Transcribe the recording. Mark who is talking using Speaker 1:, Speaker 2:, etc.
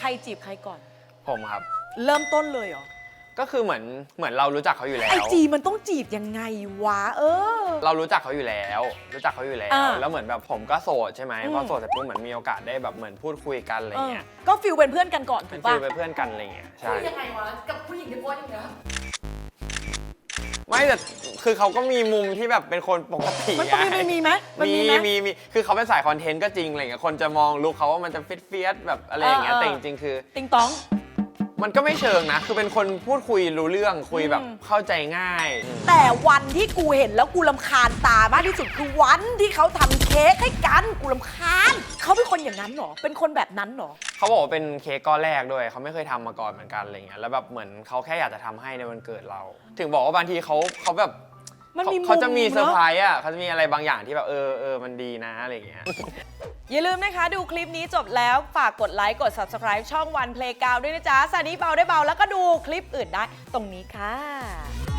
Speaker 1: ใครจีบใครก่อน
Speaker 2: ผมครับ
Speaker 1: เริ่มต้นเลยเหรอ
Speaker 2: ก็คือเหมือนเหมือนเรารู้จักเขาอยู่แล้
Speaker 1: ไอ
Speaker 2: ว
Speaker 1: จีมันต้องจีบยังไงวะ เออ
Speaker 2: เรารู้จักเขาอยู่แล้ว รู้จักเขาอยู่แล้ว
Speaker 1: อ่า
Speaker 2: แล้วเหมือนแบบผมก็โสดใช่ไหม
Speaker 1: อืม
Speaker 2: พอโสดเสร็จปุ๊บเหมือนมีโอกาสได้แบบเหมือนพูดคุยกันอะไร
Speaker 1: เออ
Speaker 2: เงี้ย
Speaker 1: ก็ฟิลเป็นเพื่อนกันก่อนถู
Speaker 2: เป็น
Speaker 1: ก
Speaker 2: ฟี
Speaker 1: ปะ
Speaker 2: ลเป็นเพื่อนกันอะไรเงี้ยใช่
Speaker 3: คุยยังไงวะ กับผู้หญิงที่โพสต์อย่างเงี้ย
Speaker 2: ไม่แต่คือเขาก็มีมุมที่แบบเป็นคนปกติ
Speaker 1: มันต้องมี
Speaker 2: ไง
Speaker 1: มันมีไหมมัน
Speaker 2: มี
Speaker 1: มีไหม
Speaker 2: มีมีคือเขาเป็นสายคอนเทนต์ก็จริงอะไรเงี้ยคนจะมองลุคเขาว่ามันจะฟิตเฟียสแบบอะไรอย่างเงี้ย
Speaker 1: เออเออ
Speaker 2: แต่จริงๆคือ
Speaker 1: ติงตอง
Speaker 2: มันก็ไม่เชิงนะ คือเป็นคนพูดคุยรู้เรื่องคุยแบบ
Speaker 1: อืม
Speaker 2: เข้าใจง่าย
Speaker 1: แต่วันที่กูเห็นแล้วกูลำคาญตามากที่สุดคือวันที่เขาทำเค้กให้กันกูลำคาญเขาเป็ นคนอย่างนั้นเหรอ เป็นคนแบบนั้นเหรอ
Speaker 2: เขาบอกว่าเป็นเค้กก้อนแรกด้วย เขาไม่เคยทำมาก่อนเหมือนกันอะไรเงี้ย แล้วแบบเหมือนเขาแค่อยากจะทำให้ในวันเกิดเรา ถึงบอกว่าบางทีเขาเขาแบบ
Speaker 1: มันมีมุม
Speaker 2: เขาจะมีเซอร์
Speaker 1: เนอะ
Speaker 2: ไพรส์อะเขาจะมีอะไรบางอย่างที่แบบเออเออมันดีนะอะไรเงี้ย
Speaker 1: อย่าลืมนะคะ ดูคลิปนี้จบแล้ว ฝากกดไลค์ กด subscribe ช่องวัน Playground ด้วยนะจ๊ะสานี้เบาได้เบาแล้วก็ดูคลิปอื่นได้ตรงนี้ค่ะ